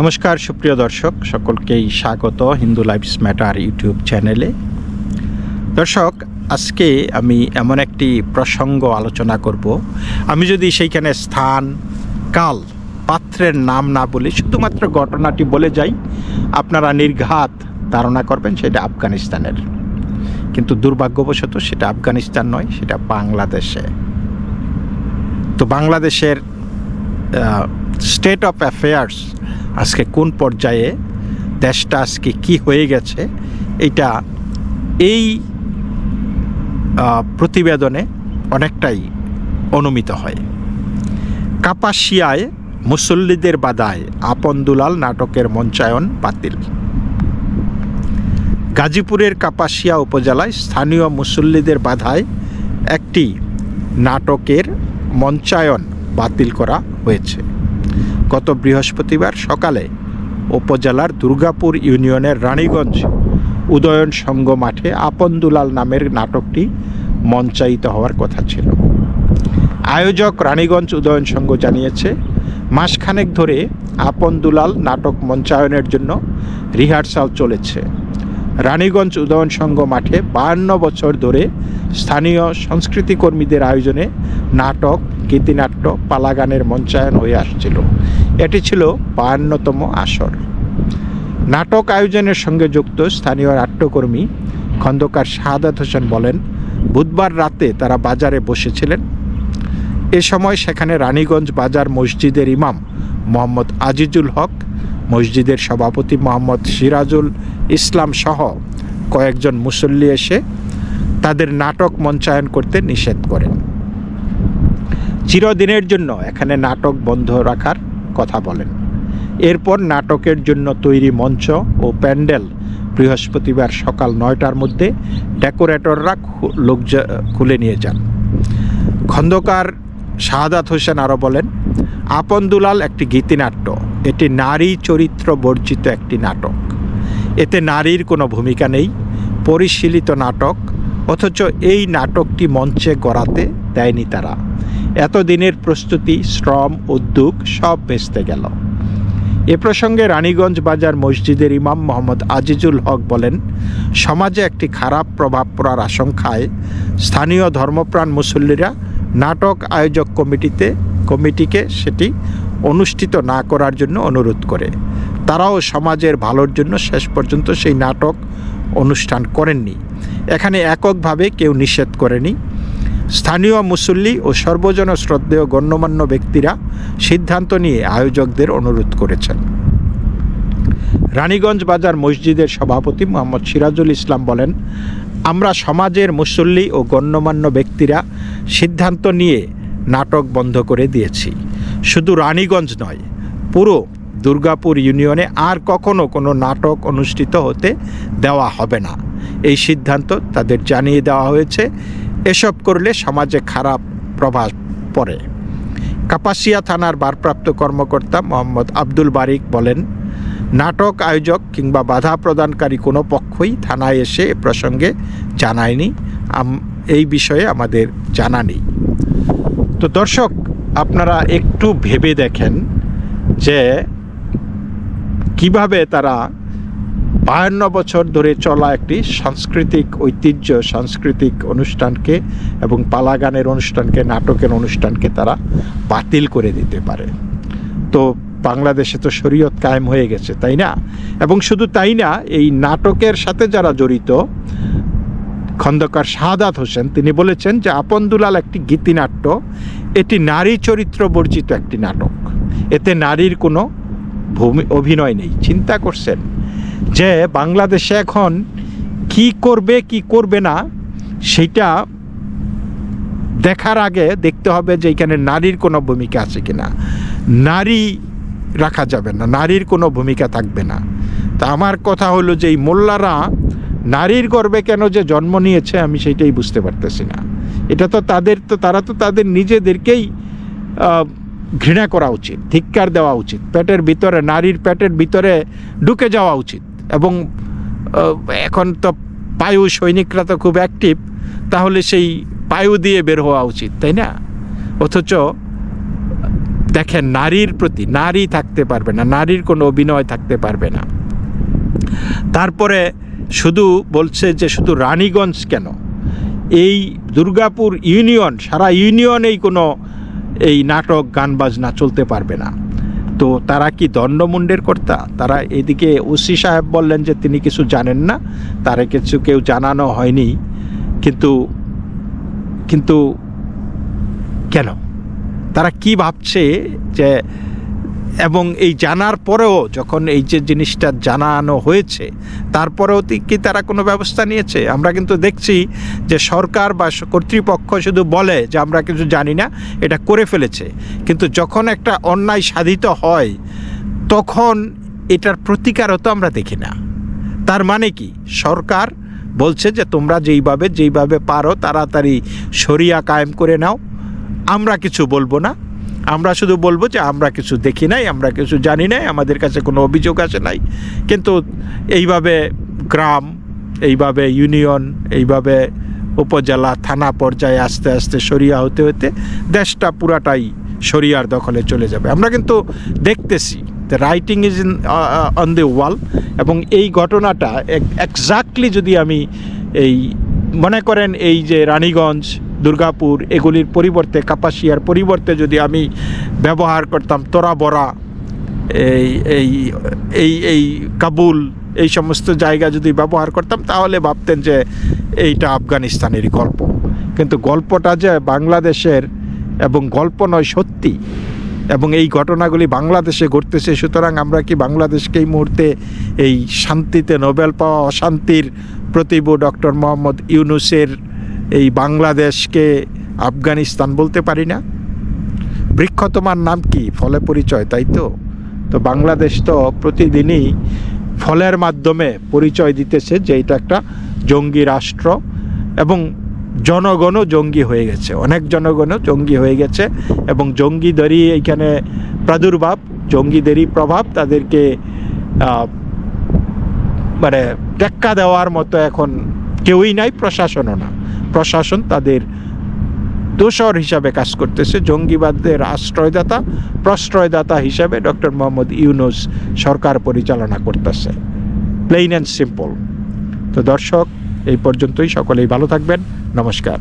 নমস্কার, সুপ্রিয় দর্শক, সকলকেই স্বাগত হিন্দু লাইফস ম্যাটার ইউটিউব চ্যানেলে। দর্শক, আজকে আমি এমন একটি প্রসঙ্গ আলোচনা করব। আমি যদি সেইখানে স্থান, কাল, পাত্রের নাম না বলি, শুধুমাত্র ঘটনাটি বলে যাই, আপনারা নির্ঘাত ধারণা করবেন সেটা আফগানিস্তানের। কিন্তু দুর্ভাগ্যবশত সেটা আফগানিস্তান নয়, সেটা বাংলাদেশে। তো বাংলাদেশের স্টেট অফ অ্যাফেয়ার্স আজকে কোন পর্যায়ে দেশটা আজকে কি হয়ে গেছে, এটা এই প্রতিবেদনে অনেকটাই অনুমিত হয়। কাপাসিয়ায় মুসল্লিদের বাধায় আপন দুলাল নাটকের মঞ্চায়ন বাতিল। গাজীপুরের কাপাসিয়া উপজেলায় স্থানীয় মুসল্লিদের বাধায় একটি নাটকের মঞ্চায়ন বাতিল করা হয়েছে। গত বৃহস্পতিবার সকালে উপজেলার দুর্গাপুর ইউনিয়নের রানীগঞ্জ উদয়ন সংঘ মাঠে আপন দুলাল নামের নাটকটি মঞ্চায়িত হওয়ার কথা ছিল। আয়োজক রানীগঞ্জ উদয়ন সংঘ জানিয়েছে, মাসখানেক ধরে আপন দুলাল নাটক মঞ্চায়নের জন্য রিহার্সাল চলেছে। রানীগঞ্জ উদয়ন সংঘ মাঠে বাহান্ন বছর ধরে স্থানীয় সংস্কৃতিকর্মীদের আয়োজনে নাটক, গীতিনাট্য, পালাগানের মঞ্চায়ন হয়ে আসছিল। এটি ছিল বাহান্নতম আসর। নাটক আয়োজনের সঙ্গে যুক্ত স্থানীয় নাট্যকর্মী খন্দকার শাহাদাত হোসেন বলেন, বুধবার রাতে তারা বাজারে বসেছিলেন। এ সময় সেখানে রানীগঞ্জ বাজার মসজিদের ইমাম মোহাম্মদ আজিজুল হক, মসজিদের সভাপতি মোহাম্মদ সিরাজুল ইসলাম সহ কয়েকজন মুসল্লি এসে তাদের নাটক মঞ্চায়ন করতে নিষেধ করেন। চিরদিনের জন্য এখানে নাটক বন্ধ রাখার কথা বলেন। এরপর নাটকের জন্য তৈরি মঞ্চ ও প্যান্ডেল বৃহস্পতিবার সকাল নয়টার মধ্যে ডেকোরেটররা লোক খুলে নিয়ে যান। খন্দকার শাহাদাত হোসেন আরও বলেন, আপন দুলাল একটি গীতিনাট্য। এটি নারী চরিত্র বর্জিত একটি নাটক। এতে নারীর কোনো ভূমিকা নেই, পরিশীলিত নাটক, অথচ এই নাটকটি মঞ্চে গড়াতে দেয়নি তারা। এতদিনের প্রস্তুতি, শ্রম, উদ্যোগ সব বেচতে গেল। এ প্রসঙ্গে রানীগঞ্জ বাজার মসজিদের ইমাম মোহাম্মদ আজিজুল হক বলেন, সমাজে একটি খারাপ প্রভাব পড়ার আশঙ্কায় স্থানীয় ধর্মপ্রাণ মুসল্লিরা নাটক আয়োজক কমিটিতে, কমিটিকে সেটি অনুষ্ঠিত না করার জন্য অনুরোধ করে। তারাও সমাজের ভালোর জন্য শেষ পর্যন্ত সেই নাটক অনুষ্ঠান করেননি। এখানে এককভাবে কেউ নিষেধ করেনি। স্থানীয় মুসল্লি ও সর্বজন শ্রদ্ধেয় গণ্যমান্য ব্যক্তিরা সিদ্ধান্ত নিয়ে আয়োজকদের অনুরোধ করেছেন। রানীগঞ্জ বাজার মসজিদের সভাপতি মোহাম্মদ সিরাজুল ইসলাম বলেন, আমরা সমাজের মুসল্লি ও গণ্যমান্য ব্যক্তিরা সিদ্ধান্ত নিয়ে নাটক বন্ধ করে দিয়েছি। শুধু রানীগঞ্জ নয়, পুরো দুর্গাপুর ইউনিয়নে আর কখনো কোনো নাটক অনুষ্ঠিত হতে দেওয়া হবে না। এই সিদ্ধান্ত তাদের জানিয়ে দেওয়া হয়েছে এসব করলে সমাজে খারাপ প্রভাব পড়ে। কাপাসিয়া থানার ভারপ্রাপ্ত কর্মকর্তা মোহাম্মদ আব্দুল বারিক বলেন, নাটক আয়োজক কিংবা বাধা প্রদানকারী কোনো পক্ষই থানায় এসে এ প্রসঙ্গে জানায়নি। এই বিষয়ে আমাদের জানা নেই। তো দর্শক, আপনারা একটু ভেবে দেখেন যে কীভাবে তারা বাহান্ন বছর ধরে চলা একটি সাংস্কৃতিক ঐতিহ্য, সাংস্কৃতিক অনুষ্ঠানকে এবং পালাগানের অনুষ্ঠানকে, নাটকের অনুষ্ঠানকে তারা বাতিল করে দিতে পারে। তো বাংলাদেশে তো শরীয়ত কায়েম হয়ে গেছে, তাই না? এবং শুধু তাই না, এই নাটকের সাথে যারা জড়িত, খন্দকার শাহাদাত হোসেন, তিনি বলেছেন যে আপন দুলাল একটি গীতিনাট্য, এটি নারী চরিত্র বর্জিত একটি নাটক। এতে নারীর কোনো ভূমি, অভিনয় নেই। চিন্তা করছেন যে বাংলাদেশে এখন কি করবে কি করবে না, সেটা দেখার আগে দেখতে হবে যে এখানে নারীর কোনো ভূমিকা আছে কি না নারী রাখা যাবে না, নারীর কোনো ভূমিকা থাকবে না। তা আমার কথা হলো যে এই মোল্লারা নারীর গর্বে কেন যে জন্ম নিয়েছে আমি সেটাই বুঝতে পারতেছি না। এটা তো তাদের তো, তারা তো তাদের নিজেদেরকেই ঘৃণা করা উচিত, ধিক্কার দেওয়া উচিত। পেটের ভিতরে, নারীর পেটের ভিতরে ঢুকে যাওয়া উচিত। এবং এখন তো পায়ু সৈনিকরা তো খুব অ্যাক্টিভ তাহলে সেই পায়ু দিয়ে বের হওয়া উচিত, তাই না? অথচ দেখেন, নারীর প্রতি, নারী থাকতে পারবে না, নারীর কোনো অভিনয় থাকতে পারবে না। তারপরে শুধু বলছে যে শুধু রানীগঞ্জ কেন? এই দুর্গাপুর ইউনিয়ন, সারা ইউনিয়নেই কোনো এই নাটক গান বাজনা চলতে পারবে না। তো তারা কি দণ্ডমুণ্ডের কর্তা? তারা এদিকে ওসি সাহেব বললেন যে তিনি কিছু জানেন না, তারা কিছু কেউ জানানো হয়নি। কিন্তু কিন্তু কেন? তারা কি ভাবছে যে এবং এই জানার পরেও যখন এই যে জিনিসটা জানানো হয়েছে, তারপরেও কি তারা কোনো ব্যবস্থা নিয়েছে? আমরা কিন্তু দেখছি যে সরকার বা কর্তৃপক্ষ শুধু বলে যে আমরা কিছু জানি না, এটা করে ফেলেছে। কিন্তু যখন একটা অন্যায় সাধিত হয়, তখন এটার প্রতিকারও তো আমরা দেখি না। তার মানে কি? সরকার বলছে যে তোমরা যেইভাবে যেইভাবে পারো তাড়াতাড়ি সরিয়া কায়েম করে নাও। আমরা কিছু বলব না। আমরা শুধু বলব যে আমরা কিছু দেখি নাই, আমরা কিছু জানি নাই, আমাদের কাছে কোনো অভিযোগ আসে নাই। কিন্তু এইভাবে গ্রাম, এইভাবে ইউনিয়ন, এইভাবে উপজেলা, থানা পর্যায়ে আস্তে আস্তে সরিয়া হতে হতে দেশটা পুরাটাই সরিয়ার দখলে চলে যাবে। আমরা কিন্তু দেখতেছি the writing is in on the wall এবং এই ঘটনাটা এক্স্যাক্টলি যদি আমি এই মনে করেন এই যে রানীগঞ্জ দুর্গাপুর, এগুলির পরিবর্তে কাপাসিয়ার পরিবর্তে যদি আমি ব্যবহার করতাম তোরা বরা, এই এই এই এই কাবুল, এই সমস্ত জায়গা যদি ব্যবহার করতাম, তাহলে ভাবতেন যে এইটা আফগানিস্তানেরই গল্প। কিন্তু গল্পটা যে বাংলাদেশের এবং গল্প নয়, সত্যি। এবং এই ঘটনাগুলি বাংলাদেশে ঘটতেছে, সুতরাং আমরা কি বাংলাদেশকে এই মুহূর্তে এই শান্তিতে নোবেল পাওয়া অশান্তির প্রতিভু ডক্টর মোহাম্মদ ইউনুসের এই বাংলাদেশকে আফগানিস্তান বলতে পারি না। বৃক্ষ তোমার নাম কি? ফলে পরিচয়, তাই তো? তো বাংলাদেশ তো প্রতিদিনই ফলের মাধ্যমে পরিচয় দিতেছে যে এটা একটা জঙ্গি রাষ্ট্র এবং জনগণও জঙ্গি হয়ে গেছে। অনেক জনগণও জঙ্গি হয়ে গেছে এবং জঙ্গিদেরই এইখানে প্রাদুর্ভাব, জঙ্গিদেরই প্রভাব তাদেরকে মানে টেক্কা দেওয়ার মতো এখন কেউই নাই, প্রশাসনও না। প্রশাসন তাদের দোষর হিসাবে কাজ করতেছে জঙ্গিবাদের আশ্রয়দাতা, প্রশ্রয়দাতা হিসাবে ডক্টর মোহাম্মদ ইউনুস সরকার পরিচালনা করতেছে। Plain and simple. তো দর্শক, এই পর্যন্তই। সকলেই ভালো থাকবেন। নমস্কার।